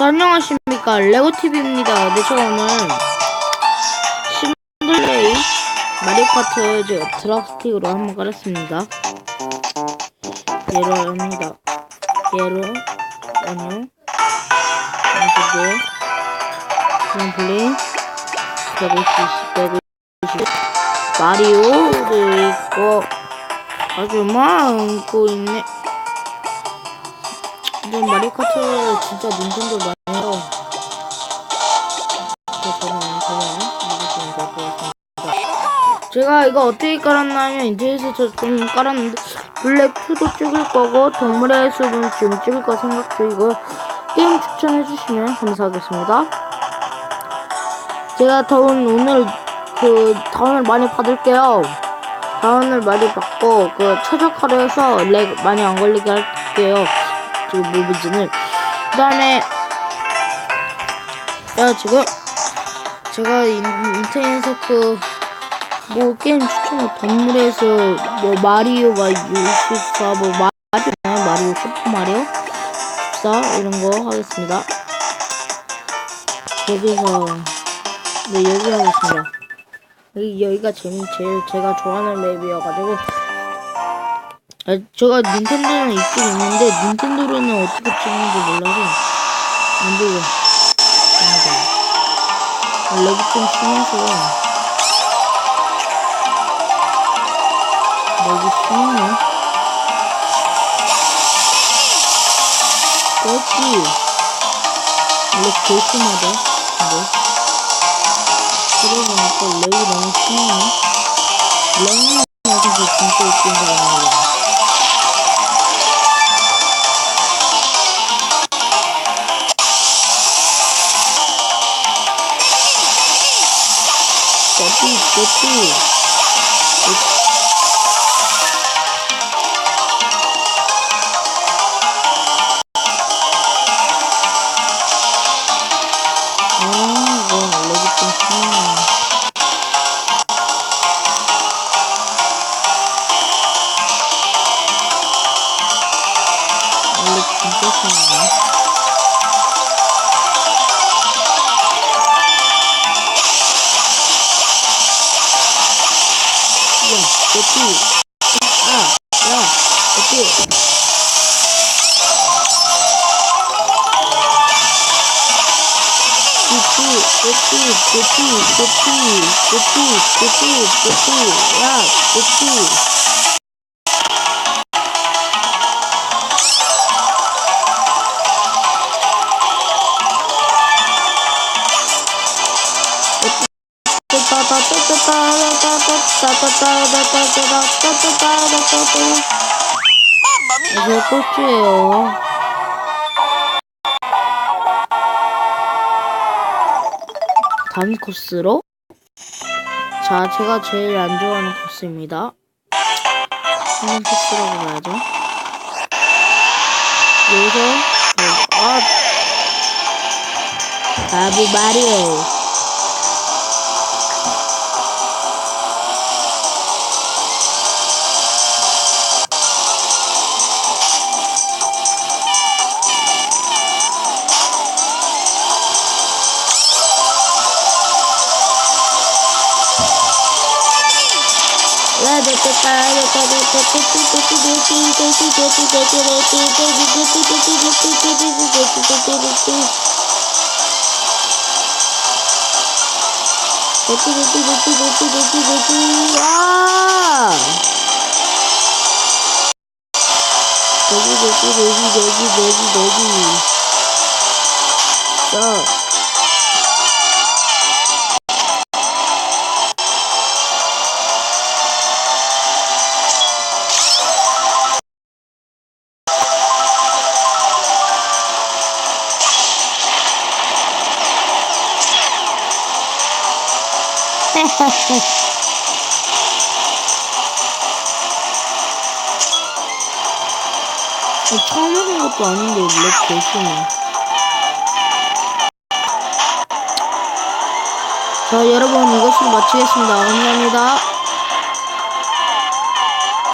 자, 안녕하십니까. 레고TV입니다. 네, 저 오늘 싱글레이 마리오 카트 제가 드랍스틱으로 한번 깔았습니다. 얘로 합니다. 얘로, 아니요. 이쪽에, 트램플린, 150, 150, 마리오도 있고, 아주 많고 있네. 근데 마리오 카트 진짜 닌텐도 많이 보겠습니다. 제가 이거 어떻게 깔았냐면 인터넷에서 좀 깔았는데 블랙 2도 찍을 거고 동물의 숲은 지금 찍을 거 생각 중이고 게임 추천해 주시면 감사하겠습니다. 제가 더운 오늘 그 다운을 많이 받을게요. 다운을 많이 받고 그 최적화로 해서 렉 많이 안 걸리게 할게요. 지금 무브진을 그 다음에 야 지금 제가 인, 인터넷에서 그뭐 게임 추천을 동물에서 뭐 마리오가 64, 뭐 마리오 마리오 슈퍼 마리오 14 이런 거 하겠습니다. 여기서 네 여기 하겠습니다. 여기 여기가 재미 제일 제가 좋아하는 맵이어가지고 아, 제가 닌텐도는 있긴 있는데 닌텐도로는 어떻게 찍는지 몰라서 안 보여. 아, 렉이 좀 심해서 렉이 심하네. 그렇지. 렉 제일 심하다. 근데 그러고 보니까 렉이 너무 심하네. 렉만 가지고 진짜 Kopi. 아, 이건 원래 좀 심하네. 원래 진짜 심하네. 야, 거기. 아, 야, 거기. 꼬치, 꼬치, 꼬치, 꼬치, 꼬치, 꼬치, 꼬치, 야, 꼬치. 이게 꽃이에요. 다음 코스로 자 제가 제일 안 좋아하는 코스입니다. 하는 코스라고 봐야죠. 여기서 아 바보 마리오 아! 여기 여기 여기 처음 해본 것도 아닌데 렉 대신에 자 여러분 이것으로 마치겠습니다. 감사합니다